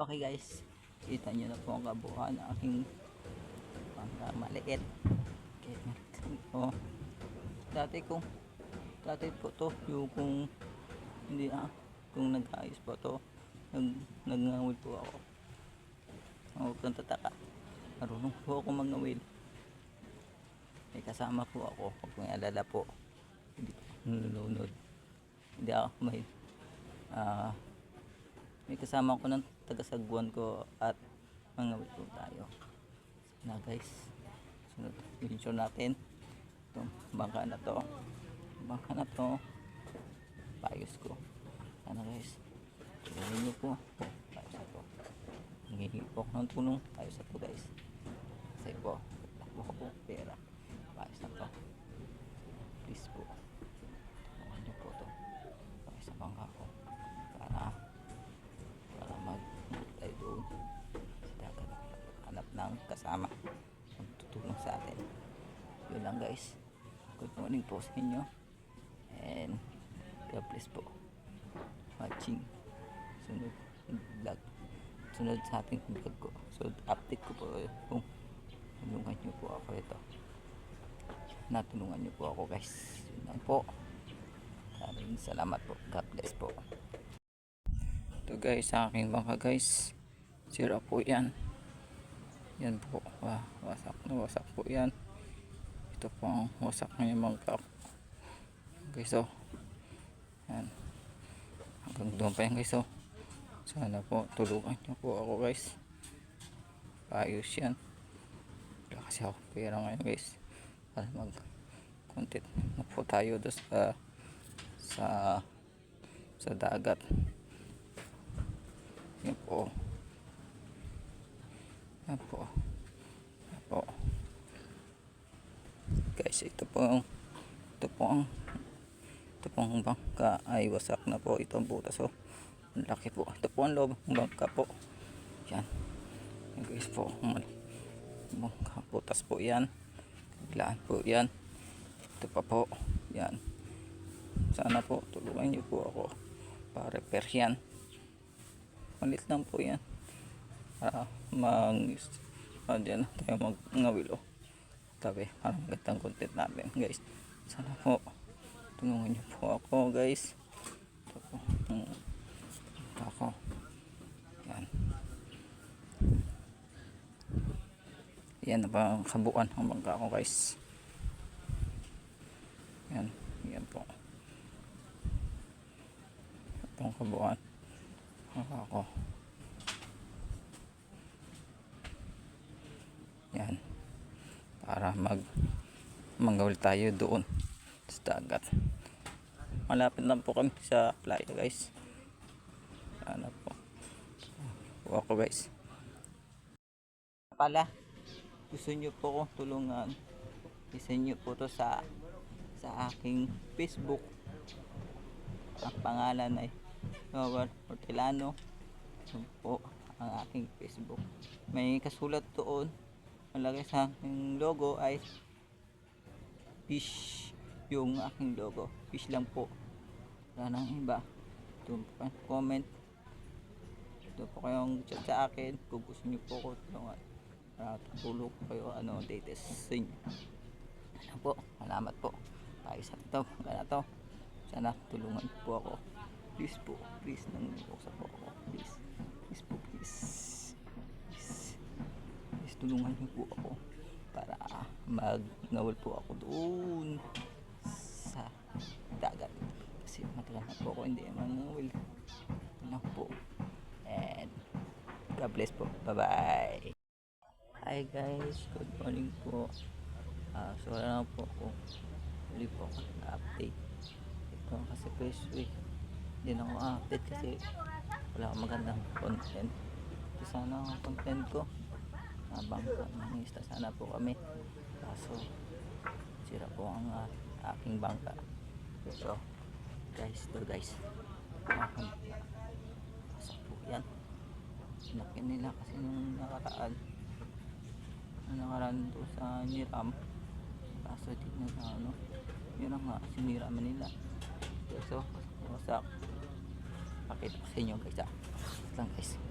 Okay guys, kita nyo na po ang kabuuan ng aking bangka maliit. Oh. Dati kung dati po to yung kung hindi ah kung nag-ayos po to nag nagngawil po ako. Huwag kang tataka. Marunong po ako magngawil. May kasama po ako pag may alala po. Hindi po nununod. Hindi ako may ah may kasama ko ng tagasagwan ko at mangawit po tayo. Na guys. Sunod picture natin. Itong bangka na to. Bangka na to. Payos ko. Sana guys? Tulungan nyo po. Payos na to. Ako ng tulong. Payos na guys. Kasi po takbo ko po. Pera. Payos na to. Please po. Tulungan nyo po to. Payos na bangka ko lang guys. Good morning po sa inyo. And God bless po. Watching. Sunod vlog. Sunod sa ating vlog ko. So update ko po kung tulungan nyo po ako ito. Natulungan nyo po ako guys. Yun lang po. Maraming salamat po. God bless po. Ito guys sa aking bangka guys. Sira po yan. Yan po. Wasak na wasak po yan ito po wasak na yung bangka ko. guys oh yan hanggang doon pa yan guys oh sana po tulungan nyo po ako guys ayos yan wala kasi ako pera ngayon guys para mag content na po tayo doon sa sa sa dagat yan po. Yan po. Yan po. Guys, ito po ang ito po ang ito po ang bangka ay wasak na po ito ang butas oh. Ang laki po. Ito po ang loob ng bangka po. Yan. Yan guys po. Bangka butas po yan. Biglaan po yan. Ito pa po. Yan. Sana po tulungan niyo po ako para repair yan malit lang po yan para mag uh, dyan tayo mag ngawilo tabi. Para magandang content natin guys. Sana po tulungan niyo po ako guys. Ito po. Um, ito ako. Yan. Yan na ba ang kabuuan ng bangka ko guys. Yan. Yan po. Ito ang kabuuan ako. Yan. Para mag manggawil tayo doon sa dagat. Malapit lang po kami sa playa guys. Sana po. Po ako guys. Pala, gusto nyo po kong tulungan. Isa nyo po to sa sa aking Facebook. Ang pangalan ay Robert Hortelano yun po ang aking Facebook may kasulat doon malagay sa aking logo ay fish. Yung aking logo fish lang po. Wala nang iba. Doon comment. Doon po kayong chat sa akin. Kung gusto nyo po ko tulungan para tulog po kayo ano latest sa inyo. Ano po? Salamat po. Tayo sa ito. Magana to. Sana tulungan po ako. Please po. Please nangungusa po ako. Please. Please po please tulungan niyo po ako para magnawal po ako doon sa dagat. Kasi matagal na po ako hindi manguwil lang po. And God bless po. Bye bye hi guys. Good morning po. Ah, so wala na po ako. Huli po ako update ito kasi first week hindi na ako update kasi wala akong magandang content. Ito sana ang content ko habang mangista sana po kami. Kaso sira po ang ah, aking bangka. So guys ito guys. Pasak po yan. Laki nila kasi nung nakaraan. Nung nakaraan doon sa Niram. Kaso di na ano. Yun ang nga siniraman nila. So wasak. Pakita ko sa inyo guys ah. Lang guys